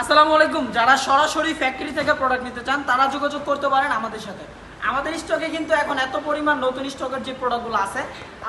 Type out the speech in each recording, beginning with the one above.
আসসালামু আলাইকুম। যারা সরাসরি ফ্যাক্টরি থেকে প্রোডাক্ট নিতে চান, তারা যোগাযোগ করতে পারেন আমাদের সাথে। আমাদের স্টকে কিন্তু এখন এত পরিমাণ নতুন স্টকের যে প্রোডাক্টগুলো আছে,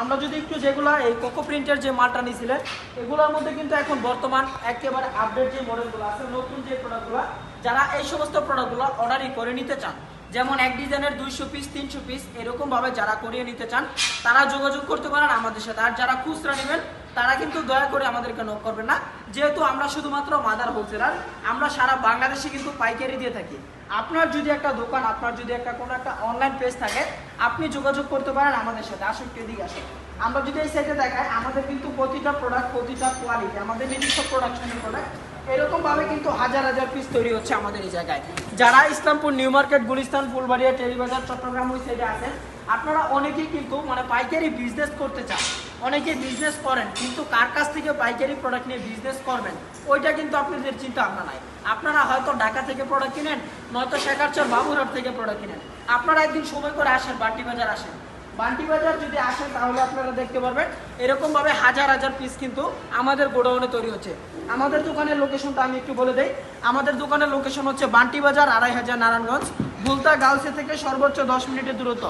আমরা যদি একটু যেগুলো, এই কোকো প্রিন্টের যে মালটা নিয়েছিলেন এগুলোর মধ্যে কিন্তু এখন বর্তমান একেবারে আপডেট যে মডেলগুলো আছে, নতুন যে প্রোডাক্টগুলো যারা এই সমস্ত প্রোডাক্টগুলো অর্ডারই করে নিতে চান যেমন এক ডিজাইনের দুইশো পিস তিনশো পিস এরকম ভাবে যারা করিয়ে নিতে চান, তারা যোগাযোগ করতে পারেন আমাদের সাথে। আর যারা খুচরা নেবেন, তারা কিন্তু দয়া করে আমাদেরকে নক করবেন না। যেহেতু আমরা শুধুমাত্র মাদার হোলসেলার আমরা সারা বাংলাদেশে কিন্তু পাইকারি দিয়ে থাকি। আপনার যদি একটা দোকান, আপনার যদি একটা কোনো একটা অনলাইন পেজ থাকে, আপনি যোগাযোগ করতে পারেন আমাদের সাথে। আসুন এদিকে আসুন। আমরা যদি এই সাইডে দেখাই, আমাদের কিন্তু প্রতিটা প্রোডাক্ট প্রতিটা কোয়ালিটি আমাদের নিজস্ব প্রোডাকশনের প্রোডাক্ট এরকম ভাবে কিন্তু হাজার হাজার পিস তৈরি হচ্ছে আমাদের এই জায়গায়। যারা ইসলামপুর, নিউ মার্কেট, গুলিস্তান, ফুলবাড়িয়া, টেরিবাজার, চট্টগ্রাম ওই সাইডে আছেন, আপনারা অনেকেই কিন্তু মানে পাইকারি বিজনেস করতে চান। অনেকে বিজনেস করেন, কিন্তু কার কাছ থেকে পাইকারি প্রোডাক্ট নিয়ে বিজনেস করবেন, ওইটা কিন্তু আপনাদের চিন্তা ভাবনা নাই। আপনারা হয়তো ঢাকা থেকে প্রোডাক্ট কিনেন, নয়তো শেখারচর বাবুরহাট থেকে প্রোডাক্ট কিনেন। আপনারা একদিন সময় করে আসেন বান্টি বাজার আসেন। বান্টি বাজার যদি আসেন, তাহলে আপনারা দেখতে পারবেন এরকম ভাবে হাজার হাজার পিস কিন্তু আমাদের গোডাউনে তৈরি হচ্ছে। আমাদের দোকানের লোকেশনটা আমি একটু বলে দেই। আমাদের দোকানের লোকেশন হচ্ছে বান্টি বাজার, আড়াই হাজার নারায়ণগঞ্জ ভুলতা গার্লসে থেকে সর্বোচ্চ দশ মিনিটের দূরত্ব।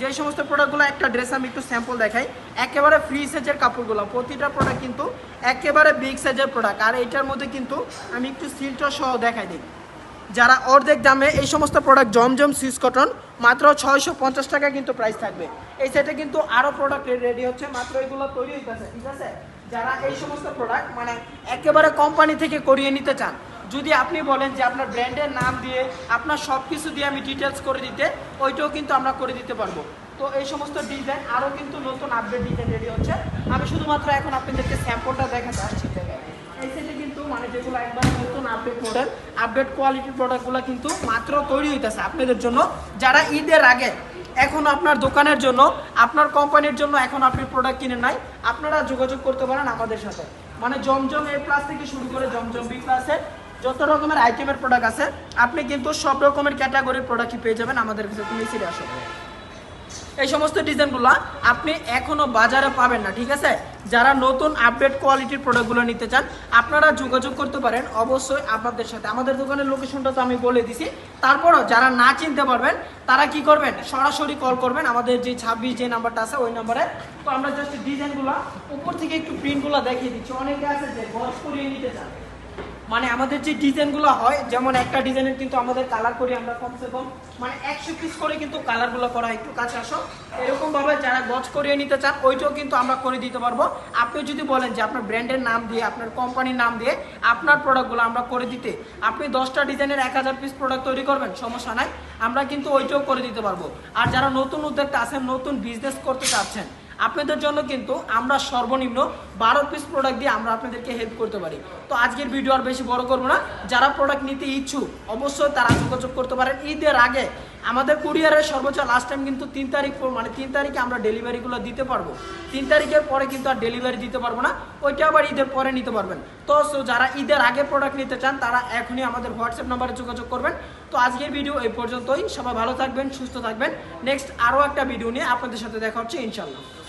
যে সমস্ত প্রোডাক্টগুলো একটা ড্রেস আমি একটু স্যাম্পল দেখাই। একেবারে ফ্রি সাইজের কাপড়গুলো, প্রতিটা প্রোডাক্ট কিন্তু একেবারে বিগ সাইজের প্রোডাক্ট আর এটার মধ্যে কিন্তু আমি একটু সিলটা সহ দেখাই দিই। যারা অর্ধেক দামে এই সমস্ত প্রোডাক্ট জমজম সুইস কটন মাত্র ছয়শো পঞ্চাশ টাকা কিন্তু প্রাইস থাকবে। এই সেটে কিন্তু আরও প্রোডাক্ট রেডি হচ্ছে, মাত্র এগুলো তৈরি হইতেছে, ঠিক আছে? যারা এই সমস্ত প্রোডাক্ট মানে একেবারে কোম্পানি থেকে করিয়ে নিতে চান, যদি আপনি বলেন যে আপনার ব্র্যান্ডের নাম দিয়ে, আপনার সব কিছু দিয়ে আমি ডিটেলস করে দিতে, ওইটাও কিন্তু আমরা করে দিতে পারব। তো এই সমস্ত ডিজাইন আরও কিন্তু নতুন আপডেট ডিজাইন রেডি হচ্ছে। আমি শুধুমাত্র এখন আপনাদেরকে স্যাম্পলটা দেখাতে আসছি। এই মানে একবার নতুন আপডেট মডেল আপডেট কোয়ালিটির প্রোডাক্টগুলো কিন্তু মাত্র তৈরি হইতেছে আপনাদের জন্য। যারা ঈদের আগে এখন আপনার দোকানের জন্য, আপনার কোম্পানির জন্য এখন আপনি প্রোডাক্ট কিনে নাই, আপনারা যোগাযোগ করতে পারেন আমাদের সাথে। মানে জমজম এ প্লাস থেকে শুরু করে জমজম বি প্লাসের যত রকমের আইটেমের প্রোডাক্ট আছে, আপনি কিন্তু সব রকমের ক্যাটাগরির প্রোডাক্টই পেয়ে যাবেন আমাদের কাছে। তুমি সিরে আসো এই সমস্ত ডিজাইনগুলো আপনি এখনও বাজারে পাবেন না, ঠিক আছে? যারা নতুন আপডেট কোয়ালিটির প্রোডাক্টগুলো নিতে চান, আপনারা যোগাযোগ করতে পারেন অবশ্যই আপনাদের সাথে। আমাদের দোকানের লোকেশনটা তো আমি বলে দিছি। তারপরও যারা না চিনতে পারবেন, তারা কি করবেন? সরাসরি কল করবেন। আমাদের যে ছাব্বিশ যে নাম্বারটা আছে, ওই নাম্বারে তো আমরা জাস্ট ডিজাইনগুলো উপর থেকে একটু প্রিন্টগুলো দেখিয়ে দিচ্ছি। অনেকে আছে যে বস করিয়ে নিতে চান। মানে আমাদের যে ডিজাইনগুলো হয়, যেমন একটা ডিজাইনের কিন্তু আমাদের কালার করি আমরা কমসে কম মানে একশো পিস করে কিন্তু কালারগুলো করা একটু কাছে আসো। এরকম ভাবে যারা গজ করিয়ে নিতে চান, ওইটাও কিন্তু আমরা করে দিতে পারব। আপনি যদি বলেন যে আপনার ব্র্যান্ডের নাম দিয়ে, আপনার কোম্পানির নাম দিয়ে আপনার প্রোডাক্টগুলো আমরা করে দিতে, আপনি দশটা ডিজাইনের এক হাজার পিস প্রোডাক্ট তৈরি করবেন, সমস্যা নাই। আমরা কিন্তু ওইটাও করে দিতে পারব। আর যারা নতুন উদ্যোক্তা আছেন, নতুন বিজনেস করতে চাচ্ছেন আপনাদের জন্য কিন্তু আমরা সর্বনিম্ন বারো পিস প্রোডাক্ট দিয়ে আমরা আপনাদেরকে হেল্প করতে পারি। তো আজকের ভিডিও আর বেশি বড় করব না। যারা প্রোডাক্ট নিতে ইচ্ছুক, অবশ্যই তারা যোগাযোগ করতে পারেন। ঈদের আগে আমাদের কুরিয়ারের সর্বোচ্চ লাস্ট টাইম কিন্তু তিন তারিখ মানে তিন তারিখে আমরা ডেলিভারিগুলো দিতে পারব। তিন তারিখের পরে কিন্তু আর ডেলিভারি দিতে পারব না। ওইটা আবার ঈদের পরে নিতে পারবেন। তো, so যারা ঈদের আগে প্রোডাক্ট নিতে চান, তারা এখনই আমাদের হোয়াটসঅ্যাপ নাম্বারে যোগাযোগ করবেন। তো আজকের ভিডিও এই পর্যন্তই। সবাই ভালো থাকবেন, সুস্থ থাকবেন। নেক্সট আরও একটা ভিডিও নিয়ে আপনাদের সাথে দেখা হচ্ছে ইনশাল্লাহ